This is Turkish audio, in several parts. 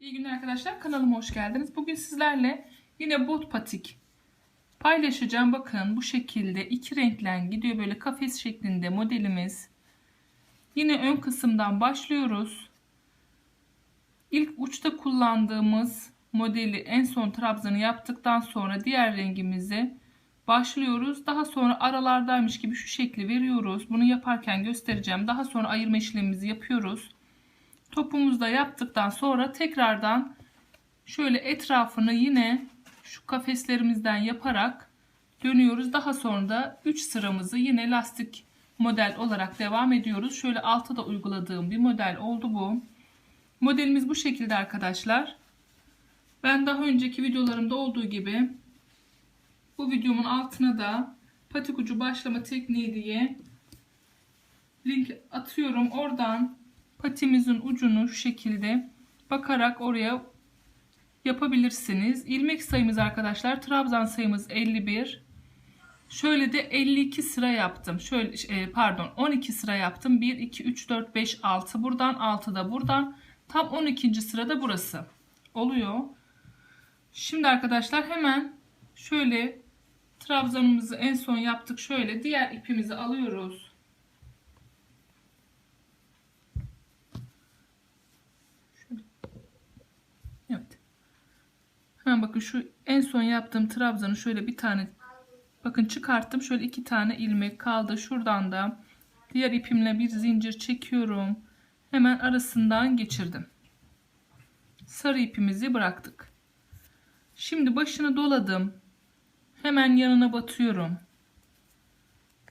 İyi günler arkadaşlar kanalıma hoş geldiniz. Bugün sizlerle yine bot patik paylaşacağım. Bakın bu şekilde iki renklen gidiyor böyle kafes şeklinde modelimiz. Yine ön kısımdan başlıyoruz. İlk uçta kullandığımız modeli en son trabzanı yaptıktan sonra diğer rengimizi başlıyoruz. Daha sonra aralardaymış gibi şu şekli veriyoruz. Bunu yaparken göstereceğim. Daha sonra ayırma işlemimizi yapıyoruz. Topumuzu da yaptıktan sonra tekrardan şöyle etrafını yine şu kafeslerimizden yaparak dönüyoruz. Daha sonra da 3 sıramızı yine lastik model olarak devam ediyoruz. Şöyle altta da uyguladığım bir model oldu bu. Modelimiz bu şekilde arkadaşlar. Ben daha önceki videolarımda olduğu gibi bu videomun altına da patik ucu başlama tekniği diye link atıyorum. Oradan patimizin ucunu şu şekilde bakarak oraya yapabilirsiniz. İlmek sayımız arkadaşlar trabzan sayımız 51. Şöyle de 52 sıra yaptım. Şöyle e, pardon 12 sıra yaptım. 1 2 3 4 5 6 buradan 6 da buradan tam 12. sırada burası oluyor. Şimdi arkadaşlar hemen şöyle trabzanımızı en son yaptık. Şöyle diğer ipimizi alıyoruz. Evet. Hemen bakın şu en son yaptığım trabzanı şöyle bir tane bakın çıkarttım. Şöyle iki tane ilmek kaldı. Şuradan da diğer ipimle bir zincir çekiyorum. Hemen arasından geçirdim. Sarı ipimizi bıraktık. Şimdi başını doladım. Hemen yanına batıyorum.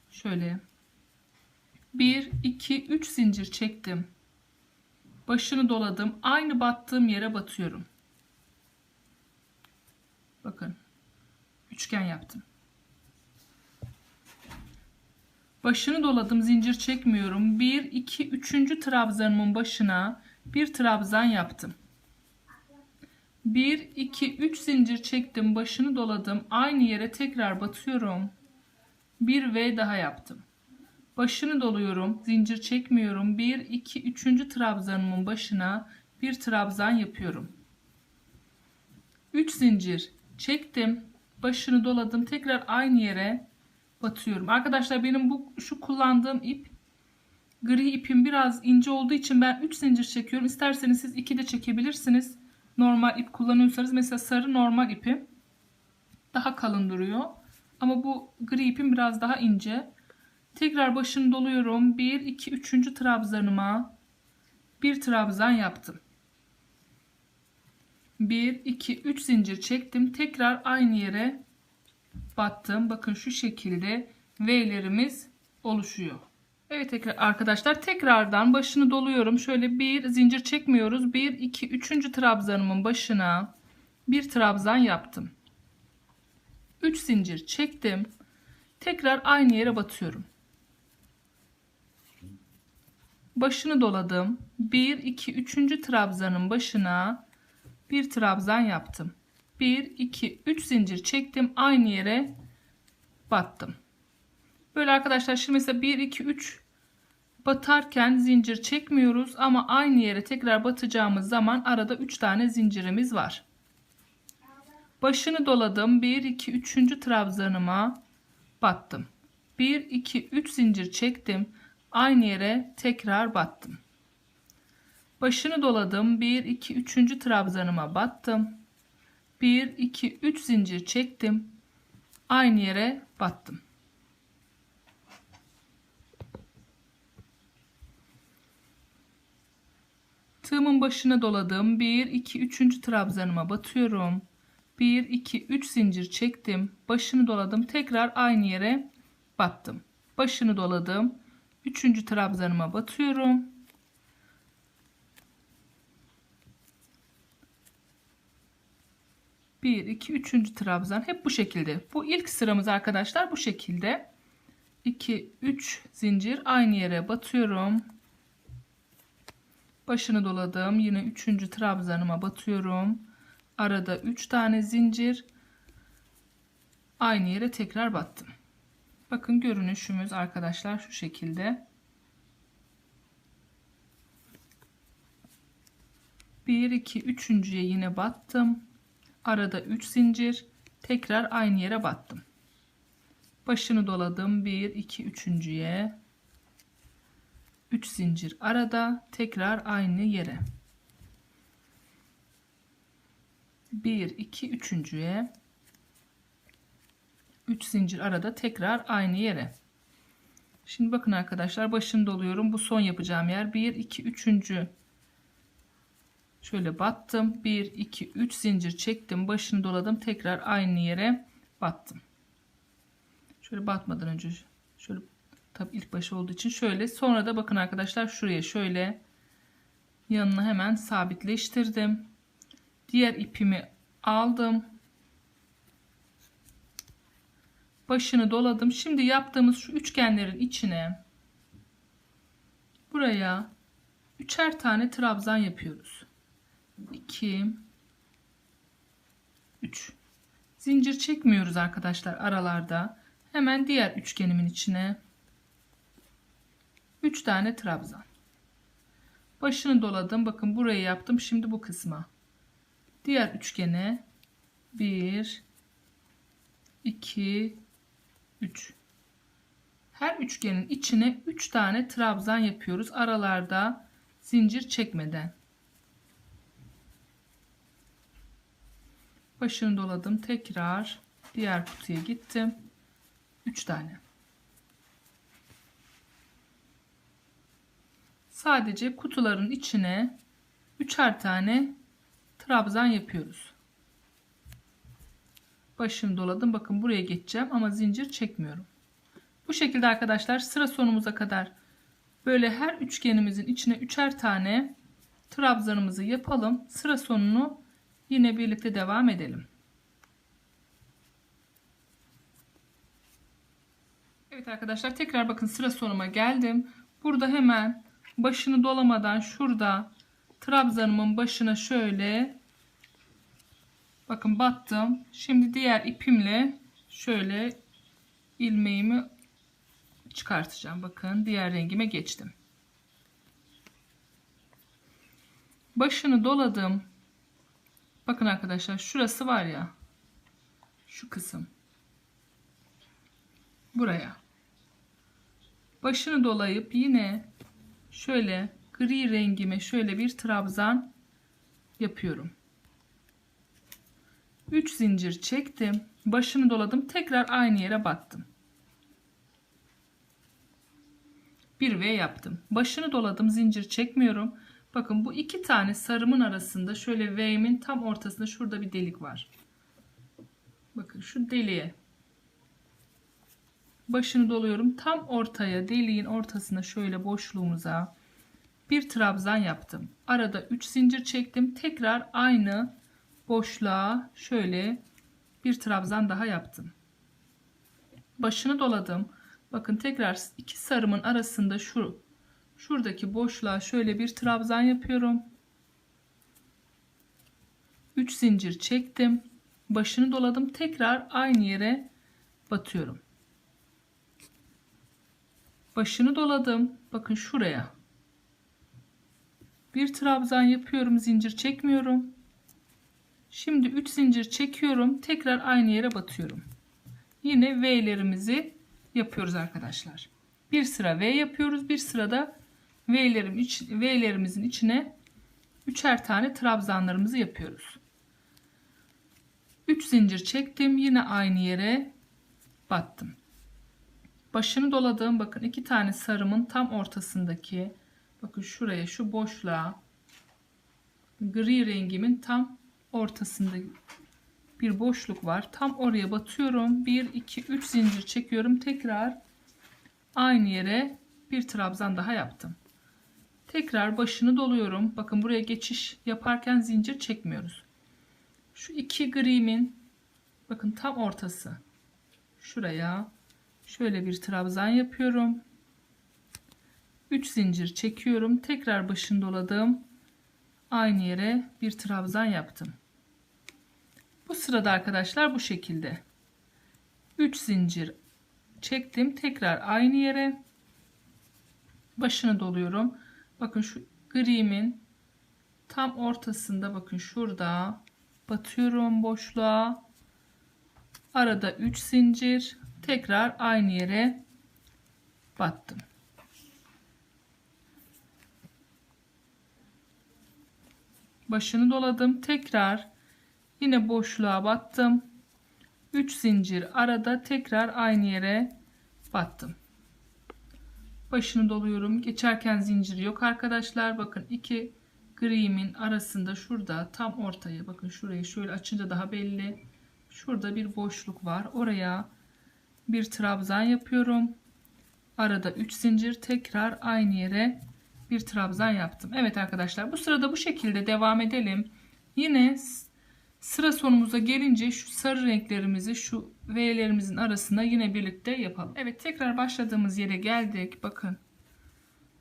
Şöyle 1 2 3 zincir çektim. Başını doladım. Aynı battığım yere batıyorum. Bakın. Üçgen yaptım. Başını doladım. Zincir çekmiyorum. 1 2 3. trabzanımın başına bir trabzan yaptım. 1 2 3 zincir çektim. Başını doladım. Aynı yere tekrar batıyorum. Bir V daha yaptım. Başını doluyorum. Zincir çekmiyorum. 1 2 3. trabzanımın başına bir trabzan yapıyorum. 3 zincir çektim. Başını doladım. Tekrar aynı yere batıyorum. Arkadaşlar benim bu şu kullandığım ip gri ipim biraz ince olduğu için ben 3 zincir çekiyorum. İsterseniz siz 2 de çekebilirsiniz. Normal ip kullanıyorsanız mesela sarı normal ipi daha kalın duruyor. Ama bu gri ipim biraz daha ince. Tekrar başını doluyorum. 1 2 3. trabzanıma bir trabzan yaptım. 1 2 3 zincir çektim. Tekrar aynı yere battım. Bakın şu şekilde V'lerimiz oluşuyor. Evet arkadaşlar tekrardan başını doluyorum. Şöyle bir zincir çekmiyoruz. 1 2 3. trabzanımın başına bir trabzan yaptım. 3 zincir çektim. Tekrar aynı yere batıyorum. Başını doladım. 1 2 3. trabzanın başına bir trabzan yaptım. 1 2 3 zincir çektim. Aynı yere battım. Böyle arkadaşlar şimdi mesela 1 2 3 batarken zincir çekmiyoruz ama aynı yere tekrar batacağımız zaman arada 3 tane zincirimiz var. Başını doladım. 1 2 3. trabzanıma battım. 1 2 3 zincir çektim. Aynı yere tekrar battım. Başını doladım. 1 2 3. trabzanıma battım. 1 2 3 zincir çektim. Aynı yere battım. Tığımın başına doladım. 1 2 3. trabzanıma batıyorum. 1 2 3 zincir çektim. Başını doladım. Tekrar aynı yere battım. Başını doladım. 3. trabzanıma batıyorum. Bir, iki, üçüncü trabzan hep bu şekilde. Bu ilk sıramız arkadaşlar bu şekilde. 2, 3 zincir aynı yere batıyorum. Başını doladım. Yine üçüncü trabzanıma batıyorum. Arada 3 tane zincir. Aynı yere tekrar battım. Bakın görünüşümüz arkadaşlar şu şekilde. 1 2 üçüncüye yine battım arada 3 zincir. Tekrar aynı yere battım. Başını doladım. 1 2 üçüncüye. 3 zincir arada. Tekrar aynı yere. 1 2 üçüncüye. 3 zincir arada. Tekrar aynı yere. Şimdi bakın arkadaşlar başını doluyorum. Bu son yapacağım yer. 1 2 üçüncü şöyle battım. 1 2 3 zincir çektim. Başını doladım. Tekrar aynı yere battım. Şöyle batmadan önce şöyle tabi ilk başı olduğu için şöyle. Sonra da bakın arkadaşlar şuraya şöyle yanına hemen sabitleştirdim. Diğer ipimi aldım. Başını doladım. Şimdi yaptığımız şu üçgenlerin içine buraya üçer tane trabzan yapıyoruz 2 3 zincir çekmiyoruz arkadaşlar aralarda. Hemen diğer üçgenimin içine 3 tane trabzan. Başını doladım. Bakın burayı yaptım. Şimdi bu kısma. Diğer üçgene 1 2 3 her üçgenin içine 3 tane trabzan yapıyoruz. Aralarda zincir çekmeden başını doladım tekrar diğer kutuya gittim. 3 tane. Sadece kutuların içine üçer tane trabzan yapıyoruz. Başını doladım bakın buraya geçeceğim ama zincir çekmiyorum. Bu şekilde arkadaşlar sıra sonumuza kadar böyle her üçgenimizin içine üçer tane trabzanımızı yapalım. Sıra sonunu yine birlikte devam edelim. Evet arkadaşlar tekrar bakın sıra sonuma geldim. Burada hemen başını dolamadan şurada trabzanımın başına şöyle bakın battım. Şimdi diğer ipimle şöyle ilmeğimi çıkartacağım. Bakın diğer rengime geçtim. Başını doladım bakın arkadaşlar şurası var ya şu kısım. Buraya. Başını dolayıp yine şöyle gri rengime şöyle bir trabzan yapıyorum. 3 zincir çektim başını doladım tekrar aynı yere battım. Bir V yaptım. Başını doladım zincir çekmiyorum bakın bu iki tane sarımın arasında şöyle V'min tam ortasında şurada bir delik var. Bakın şu deliğe. Başını doluyorum. Tam ortaya deliğin ortasına şöyle boşluğumuza bir trabzan yaptım. Arada 3 zincir çektim. Tekrar aynı boşluğa şöyle bir trabzan daha yaptım. Başını doladım. Bakın tekrar iki sarımın arasında şu şuradaki boşluğa şöyle bir trabzan yapıyorum. 3 zincir çektim. Başını doladım. Tekrar aynı yere batıyorum. Başını doladım. Bakın şuraya. Bir trabzan yapıyorum. Zincir çekmiyorum. Şimdi 3 zincir çekiyorum. Tekrar aynı yere batıyorum. Yine V'lerimizi yapıyoruz arkadaşlar. Bir sıra V yapıyoruz. Bir sırada V'lerim iç, V'lerimizin içine üçer tane trabzanlarımızı yapıyoruz. 3 zincir çektim yine aynı yere battım. Başını doladığım bakın iki tane sarımın tam ortasındaki bakın şuraya şu boşluğa gri rengimin tam ortasında bir boşluk var. Tam oraya batıyorum. 1 2 3 zincir çekiyorum. Tekrar aynı yere bir trabzan daha yaptım tekrar başını doluyorum. Bakın buraya geçiş yaparken zincir çekmiyoruz. Şu iki grimin bakın tam ortası. Şuraya şöyle bir trabzan yapıyorum. 3 zincir çekiyorum. Tekrar başını doladım. Aynı yere bir trabzan yaptım. Bu sırada arkadaşlar bu şekilde. 3 zincir çektim. Tekrar aynı yere başını doluyorum bakın şu grimin tam ortasında bakın şurada batıyorum boşluğa. Arada 3 zincir. Tekrar aynı yere battım. Başını doladım. Tekrar yine boşluğa battım. 3 zincir arada tekrar aynı yere battım. Başını doluyorum. Geçerken zincir yok arkadaşlar. Bakın iki grimin arasında şurada tam ortaya bakın şurayı şöyle açınca daha belli. Şurada bir boşluk var. Oraya bir trabzan yapıyorum. Arada 3 zincir tekrar aynı yere bir trabzan yaptım. Evet arkadaşlar bu sırada bu şekilde devam edelim. Yine sıra sonumuza gelince şu sarı renklerimizi şu V'lerimizin arasına yine birlikte yapalım. Evet tekrar başladığımız yere geldik. Bakın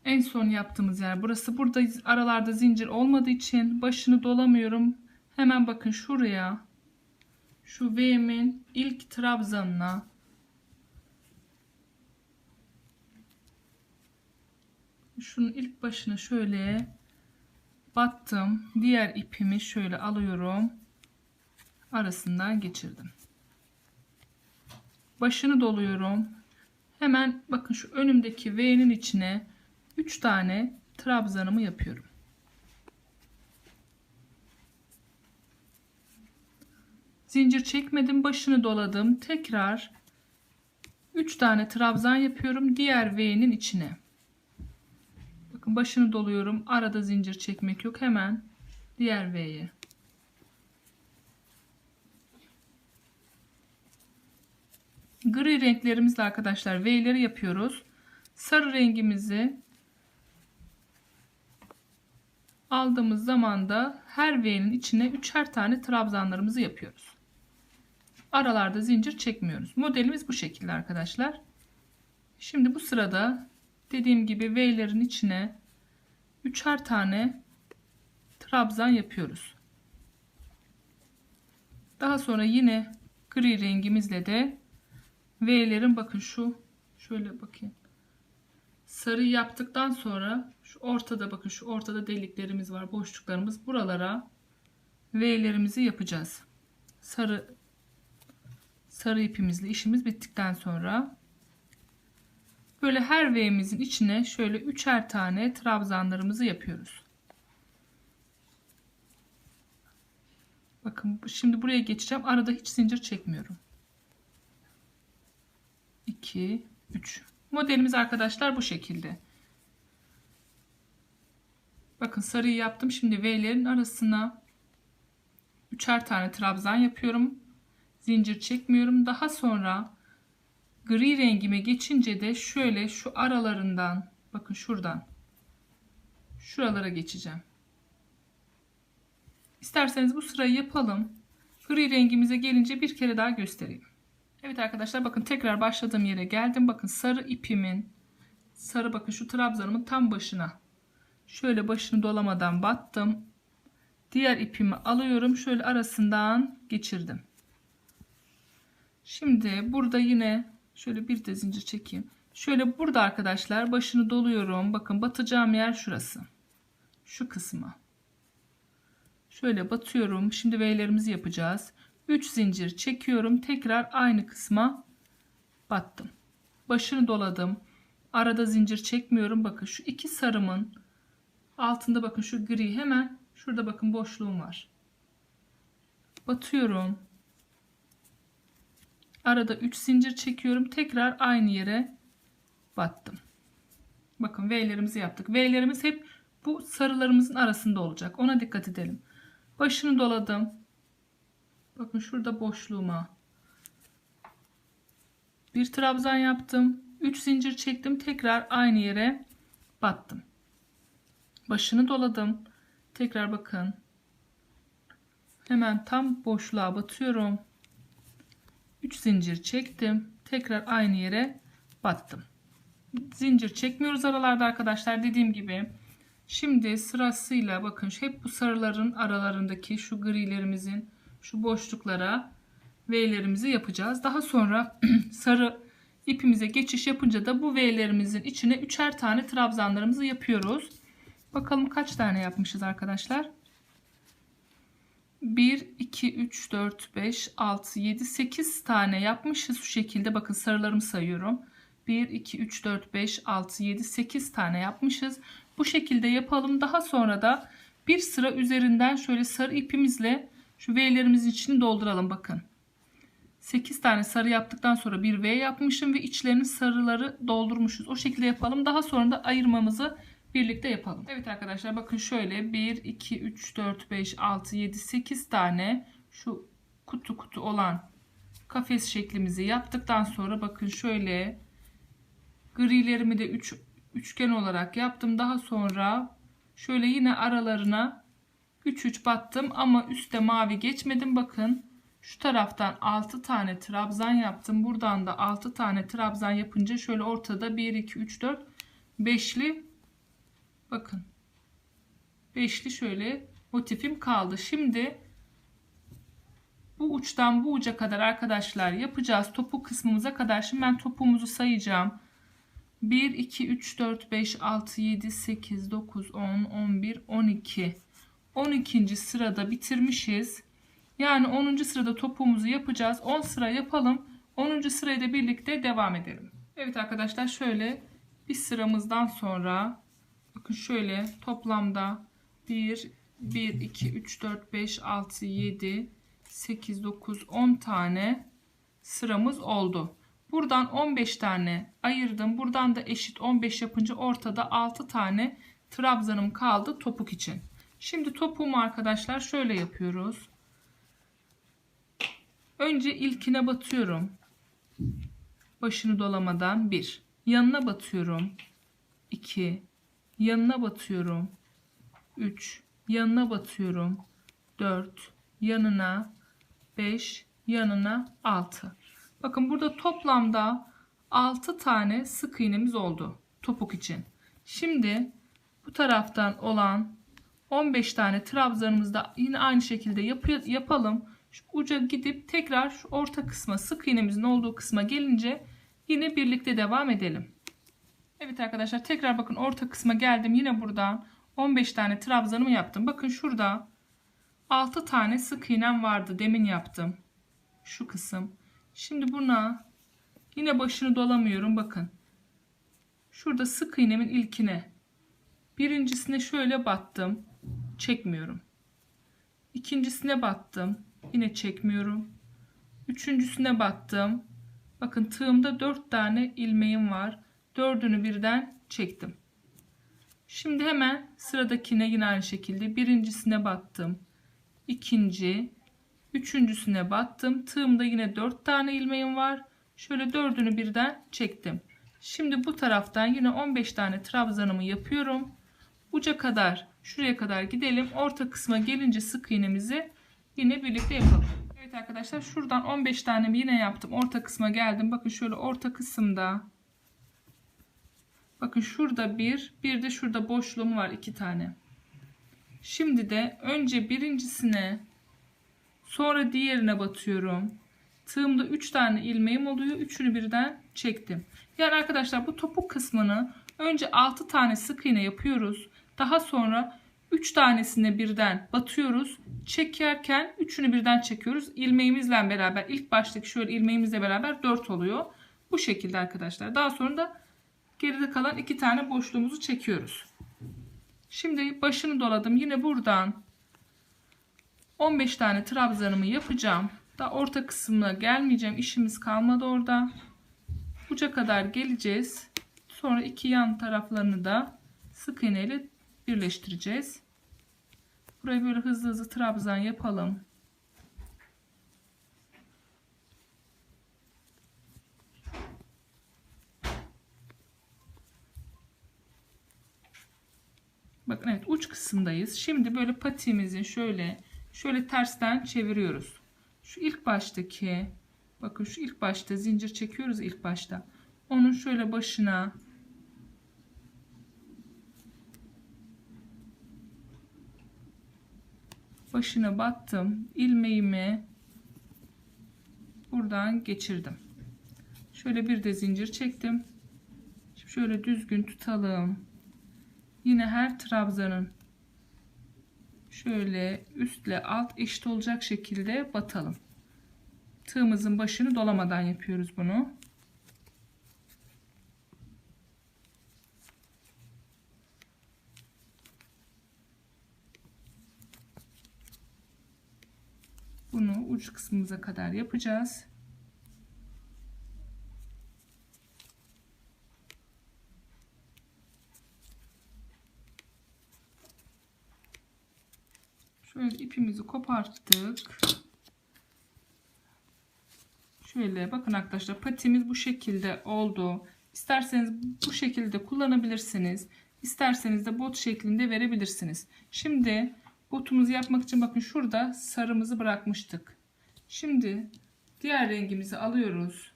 en son yaptığımız yer burası. Burada aralarda zincir olmadığı için başını dolamıyorum. Hemen bakın şuraya şu V'min ilk trabzanına şunun ilk başına şöyle battım. Diğer ipimi şöyle alıyorum. Arasından geçirdim. Başını doluyorum. Hemen bakın şu önümdeki V'nin içine 3 tane trabzanımı yapıyorum. Zincir çekmedim, başını doladım. Tekrar 3 tane trabzan yapıyorum diğer V'nin içine. Bakın başını doluyorum. Arada zincir çekmek yok. Hemen diğer V'ye. Gri renklerimizle arkadaşlar V'leri yapıyoruz. Sarı rengimizi aldığımız zaman da her V'nin içine üçer tane trabzanlarımızı yapıyoruz. Aralarda zincir çekmiyoruz. Modelimiz bu şekilde arkadaşlar. Şimdi bu sırada dediğim gibi V'lerin içine üçer tane trabzan yapıyoruz. Daha sonra yine gri rengimizle de V'lerin bakın şu şöyle bakayım. Sarı yaptıktan sonra şu ortada bakın şu ortada deliklerimiz var boşluklarımız buralara V'lerimizi yapacağız. Sarı sarı ipimizle işimiz bittikten sonra böyle her V'mizin içine şöyle üçer tane trabzanlarımızı yapıyoruz. Bakın şimdi buraya geçeceğim. Arada hiç zincir çekmiyorum. 2 3 Modelimiz arkadaşlar bu şekilde. Bakın sarıyı yaptım. Şimdi V'lerin arasına üçer tane trabzan yapıyorum. Zincir çekmiyorum. Daha sonra gri rengime geçince de şöyle şu aralarından bakın şuradan şuralara geçeceğim. İsterseniz bu sırayı yapalım. Gri rengimize gelince bir kere daha göstereyim. Evet arkadaşlar bakın tekrar başladığım yere geldim. Bakın sarı ipimin sarı bakın şu trabzanımın tam başına şöyle başını dolamadan battım. Diğer ipimi alıyorum. Şöyle arasından geçirdim. Şimdi burada yine şöyle bir de zincir çekeyim. Şöyle burada arkadaşlar başını doluyorum. Bakın batacağım yer şurası. Şu kısma. Şöyle batıyorum. Şimdi V'lerimizi yapacağız. 3 zincir çekiyorum. Tekrar aynı kısma battım. Başını doladım. Arada zincir çekmiyorum. Bakın şu iki sarımın altında bakın şu gri hemen şurada bakın boşluğum var. Batıyorum. Arada 3 zincir çekiyorum. Tekrar aynı yere battım. Bakın V'lerimizi yaptık. V'lerimiz hep bu sarılarımızın arasında olacak. Ona dikkat edelim. Başını doladım. Bakın şurada boşluğuma bir trabzan yaptım. 3 zincir çektim. Tekrar aynı yere battım. Başını doladım. Tekrar bakın. Hemen tam boşluğa batıyorum. 3 zincir çektim. Tekrar aynı yere battım. Zincir çekmiyoruz aralarda arkadaşlar. Dediğim gibi Şimdi sırasıyla bakın hep bu sarıların aralarındaki şu grilerimizin şu boşluklara V'lerimizi yapacağız. Daha sonra sarı ipimize geçiş yapınca da bu V'lerimizin içine üçer tane trabzanlarımızı yapıyoruz. Bakalım kaç tane yapmışız arkadaşlar. 1, 2, 3, 4, 5, 6, 7, 8 tane yapmışız şu şekilde. Bakın sarılarımı sayıyorum. 1, 2, 3, 4, 5, 6, 7, 8 tane yapmışız. Bu şekilde yapalım. Daha sonra da bir sıra üzerinden şöyle sarı ipimizle şu V'lerimizin içini dolduralım. Bakın. 8 tane sarı yaptıktan sonra bir V yapmışım ve içlerini sarıları doldurmuşuz. O şekilde yapalım. Daha sonra da ayırmamızı birlikte yapalım. Evet arkadaşlar bakın şöyle 1, 2, 3, 4, 5, 6, 7, 8 tane şu kutu kutu olan kafes şeklimizi yaptıktan sonra bakın şöyle grilerimi de 3 üç, üçgen olarak yaptım. Daha sonra şöyle yine aralarına 3 3 battım ama üstte mavi geçmedim. Bakın şu taraftan 6 tane trabzan yaptım. Buradan da 6 tane trabzan yapınca şöyle ortada 1 2 3 4 5'li bakın. 5'li şöyle motifim kaldı. Şimdi bu uçtan bu uca kadar arkadaşlar yapacağız. Topuk kısmımıza kadar. Şimdi ben topuğumuzu sayacağım. 1 2 3 4 5 6 7 8 9 10 11 12 12. sırada bitirmişiz. Yani 10. sırada topuğumuzu yapacağız. 10 sıra yapalım. 10. sırayı da birlikte devam edelim. Evet arkadaşlar şöyle bir sıramızdan sonra bakın şöyle toplamda 1 1 2 3 4 5 6 7 8 9 10 tane sıramız oldu. Buradan 15 tane ayırdım. Buradan da eşit 15 yapınca ortada 6 tane trabzanım kaldı topuk için. Şimdi topuğumu arkadaşlar şöyle yapıyoruz. Önce ilkine batıyorum. Başını dolamadan 1. Yanına batıyorum. 2. Yanına batıyorum. 3. Yanına batıyorum. 4. Yanına 5. Yanına 6. Bakın burada toplamda 6 tane sık iğnemiz oldu. Topuk için. Şimdi bu taraftan olan 15 tane trabzanımızda yine aynı şekilde yap yapalım. Şu uca gidip tekrar şu orta kısma sık iğnemizin olduğu kısma gelince yine birlikte devam edelim. Evet arkadaşlar tekrar bakın orta kısma geldim. Yine buradan 15 tane trabzanımı yaptım. Bakın şurada 6 tane sık iğnem vardı. Demin yaptım. Şu kısım. Şimdi buna yine başını dolamıyorum. Bakın. Şurada sık iğnemin ilkine birincisine şöyle battım. Çekmiyorum. İkincisine battım. Yine çekmiyorum. Üçüncüsüne battım. Bakın tığımda dört tane ilmeğim var. Dördünü birden çektim. Şimdi hemen sıradakine yine aynı şekilde birincisine battım. İkinci, üçüncüsüne battım. Tığımda yine dört tane ilmeğim var. Şöyle dördünü birden çektim. Şimdi bu taraftan yine 15 tane trabzanımı yapıyorum. Uca kadar şuraya kadar gidelim. Orta kısma gelince sık iğnemizi yine birlikte yapalım. Evet arkadaşlar şuradan 15 tane yine yaptım. Orta kısma geldim. Bakın şöyle orta kısımda bakın şurada bir bir de şurada boşluğum var iki tane. Şimdi de önce birincisine sonra diğerine batıyorum. Tığımda 3 tane ilmeğim oluyor. Üçünü birden çektim. Yani arkadaşlar bu topuk kısmını önce 6 tane sık iğne yapıyoruz. Daha sonra 3 tanesine birden batıyoruz. Çekerken üçünü birden çekiyoruz. İlmeğimizle beraber ilk baştaki şöyle ilmeğimizle beraber 4 oluyor. Bu şekilde arkadaşlar. Daha sonra da geride kalan 2 tane boşluğumuzu çekiyoruz. Şimdi başını doladım. Yine buradan 15 tane trabzanımı yapacağım. Da orta kısmına gelmeyeceğim. İşimiz kalmadı orada. Uca kadar geleceğiz. Sonra iki yan taraflarını da sık iğneyle birleştireceğiz. Burayı böyle hızlı hızlı trabzan yapalım. Bakın evet uç kısımdayız. Şimdi böyle patiğimizi şöyle şöyle tersten çeviriyoruz. Şu ilk baştaki bakın şu ilk başta zincir çekiyoruz ilk başta. Onun şöyle başına başına battım. ilmeğimi buradan geçirdim. Şöyle bir de zincir çektim. Şimdi şöyle düzgün tutalım. Yine her trabzanın şöyle üstle alt eşit olacak şekilde batalım. Tığımızın başını dolamadan yapıyoruz bunu. Bunu uç kısmımıza kadar yapacağız. Şöyle ipimizi koparttık. Şöyle bakın arkadaşlar patimiz bu şekilde oldu. İsterseniz bu şekilde kullanabilirsiniz. İsterseniz de bot şeklinde verebilirsiniz. Şimdi botumuzu yapmak için bakın şurada sarımızı bırakmıştık. Şimdi diğer rengimizi alıyoruz.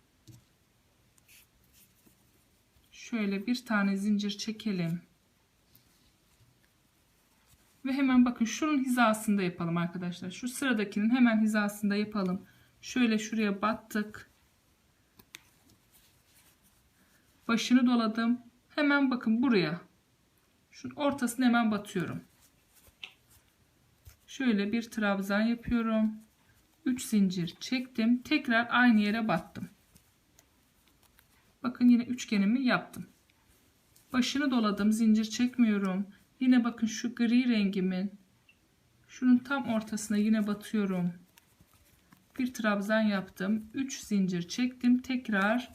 Şöyle bir tane zincir çekelim. Ve hemen bakın şunun hizasında yapalım arkadaşlar. Şu sıradakinin hemen hizasında yapalım. Şöyle şuraya battık. Başını doladım. Hemen bakın buraya. Şunun ortasını hemen batıyorum. Şöyle bir trabzan yapıyorum. 3 zincir çektim. Tekrar aynı yere battım. Bakın yine üçgenimi yaptım. Başını doladım. Zincir çekmiyorum. Yine bakın şu gri rengimin şunun tam ortasına yine batıyorum. Bir trabzan yaptım. 3 zincir çektim. Tekrar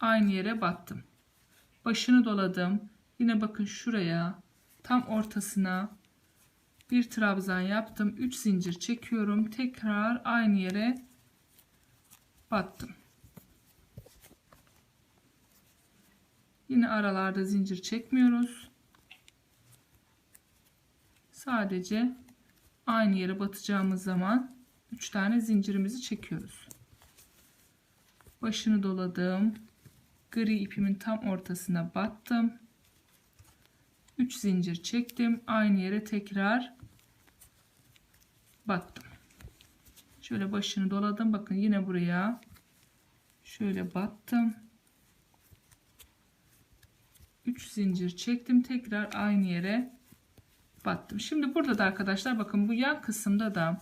aynı yere battım. Başını doladım. Yine bakın şuraya tam ortasına bir trabzan yaptım. 3 zincir çekiyorum. Tekrar aynı yere battım. Yine aralarda zincir çekmiyoruz. Sadece aynı yere batacağımız zaman 3 tane zincirimizi çekiyoruz. Başını doladım. Gri ipimin tam ortasına battım. 3 zincir çektim. Aynı yere tekrar battım. Şöyle başını doladım. Bakın yine buraya şöyle battım. 3 zincir çektim. Tekrar aynı yere battım. Şimdi burada da arkadaşlar bakın bu yan kısımda da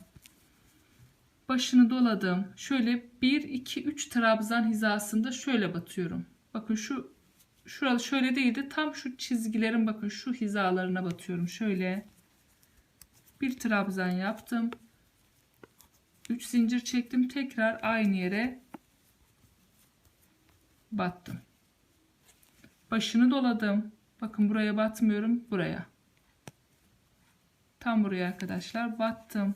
başını doladım. Şöyle 1 2 3 trabzan hizasında şöyle batıyorum. Bakın şu şurası şöyle değildi. Tam şu çizgilerin bakın şu hizalarına batıyorum. Şöyle bir trabzan yaptım. 3 zincir çektim. Tekrar aynı yere battım. Başını doladım. Bakın buraya batmıyorum. Buraya. Tam buraya arkadaşlar battım.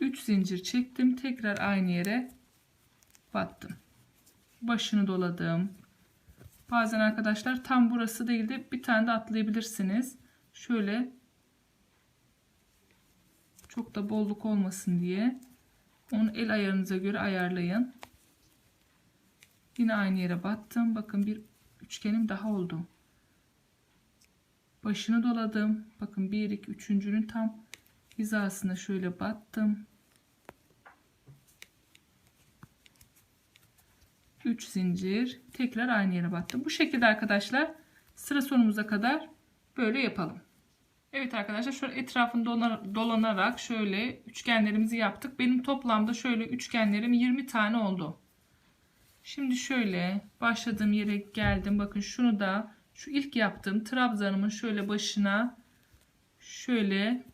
3 zincir çektim. Tekrar aynı yere battım. Başını doladım. Bazen arkadaşlar tam burası değil de bir tane de atlayabilirsiniz. Şöyle çok da bolluk olmasın diye onu el ayarınıza göre ayarlayın. Yine aynı yere battım. Bakın bir üçgenim daha oldu başını doladım. Bakın 1 2 üçüncünün tam hizasına şöyle battım. 3 zincir tekrar aynı yere battım. Bu şekilde arkadaşlar sıra sonumuza kadar böyle yapalım. Evet arkadaşlar şöyle etrafını dolanarak şöyle üçgenlerimizi yaptık. Benim toplamda şöyle üçgenlerim 20 tane oldu. Şimdi şöyle başladığım yere geldim. Bakın şunu da şu ilk yaptığım trabzanımın şöyle başına şöyle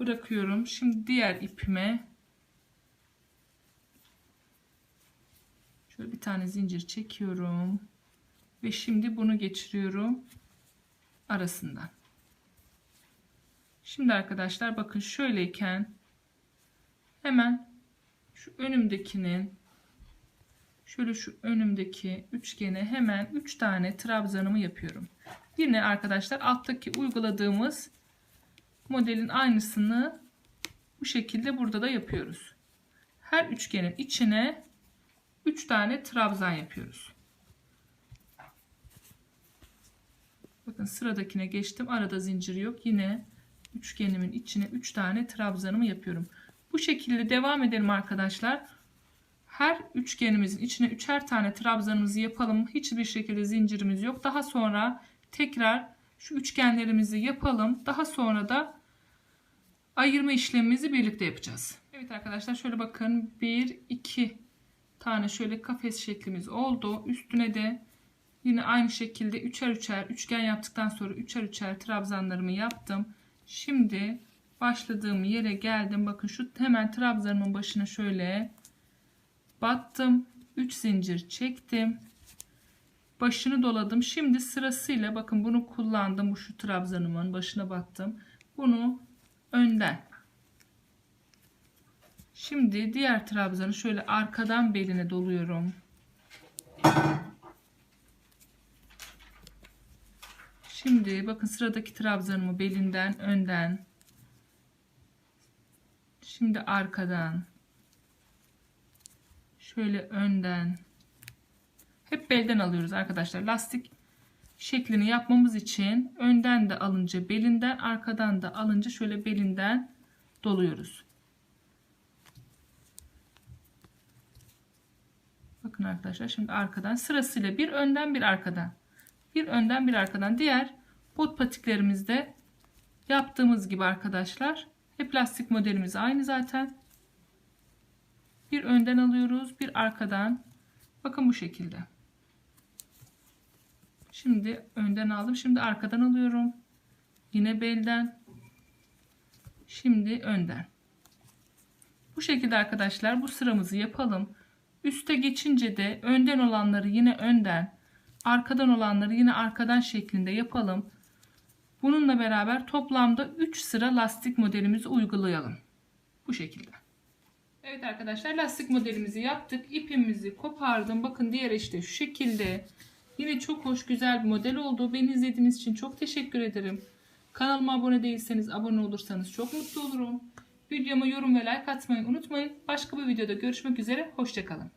bırakıyorum. Şimdi diğer ipime şöyle bir tane zincir çekiyorum ve şimdi bunu geçiriyorum arasından. Şimdi arkadaşlar bakın şöyleyken hemen şu önümdekinin şöyle şu önümdeki üçgene hemen 3 tane trabzanımı yapıyorum. Yine arkadaşlar alttaki uyguladığımız modelin aynısını bu şekilde burada da yapıyoruz. Her üçgenin içine 3 tane trabzan yapıyoruz. Bakın sıradakine geçtim. Arada zincir yok. Yine üçgenimin içine 3 tane trabzanımı yapıyorum. Bu şekilde devam edelim arkadaşlar. Her üçgenimizin içine üçer tane trabzanımızı yapalım. Hiçbir şekilde zincirimiz yok. Daha sonra tekrar şu üçgenlerimizi yapalım. Daha sonra da ayırma işlemimizi birlikte yapacağız. Evet arkadaşlar şöyle bakın 1 2 tane şöyle kafes şeklimiz oldu. Üstüne de yine aynı şekilde üçer üçer üçgen yaptıktan sonra üçer üçer trabzanlarımı yaptım. Şimdi başladığım yere geldim. Bakın şu hemen trabzanımın başına şöyle battım. 3 zincir çektim. Başını doladım. Şimdi sırasıyla bakın bunu kullandım. Bu şu trabzanımın başına battım. Bunu önden. Şimdi diğer trabzanı şöyle arkadan beline doluyorum. Şimdi bakın sıradaki trabzanımı belinden önden. Şimdi arkadan. Şöyle önden. Hep belden alıyoruz arkadaşlar. Lastik şeklini yapmamız için önden de alınca belinden arkadan da alınca şöyle belinden doluyoruz. Bakın arkadaşlar şimdi arkadan sırasıyla bir önden bir arkadan. Bir önden bir arkadan. Diğer bot patiklerimizde yaptığımız gibi arkadaşlar. Hep lastik modelimiz aynı zaten. Bir önden alıyoruz, bir arkadan. Bakın bu şekilde. Şimdi önden aldım. Şimdi arkadan alıyorum. Yine belden. Şimdi önden. Bu şekilde arkadaşlar bu sıramızı yapalım. Üste geçince de önden olanları yine önden, arkadan olanları yine arkadan şeklinde yapalım. Bununla beraber toplamda 3 sıra lastik modelimizi uygulayalım. Bu şekilde. Evet arkadaşlar lastik modelimizi yaptık. İpimizi kopardım. Bakın diğer işte şu şekilde. Yine çok hoş güzel bir model oldu. Beni izlediğiniz için çok teşekkür ederim. Kanalıma abone değilseniz abone olursanız çok mutlu olurum. Videoma yorum ve like atmayı unutmayın. Başka bir videoda görüşmek üzere. Hoşçakalın.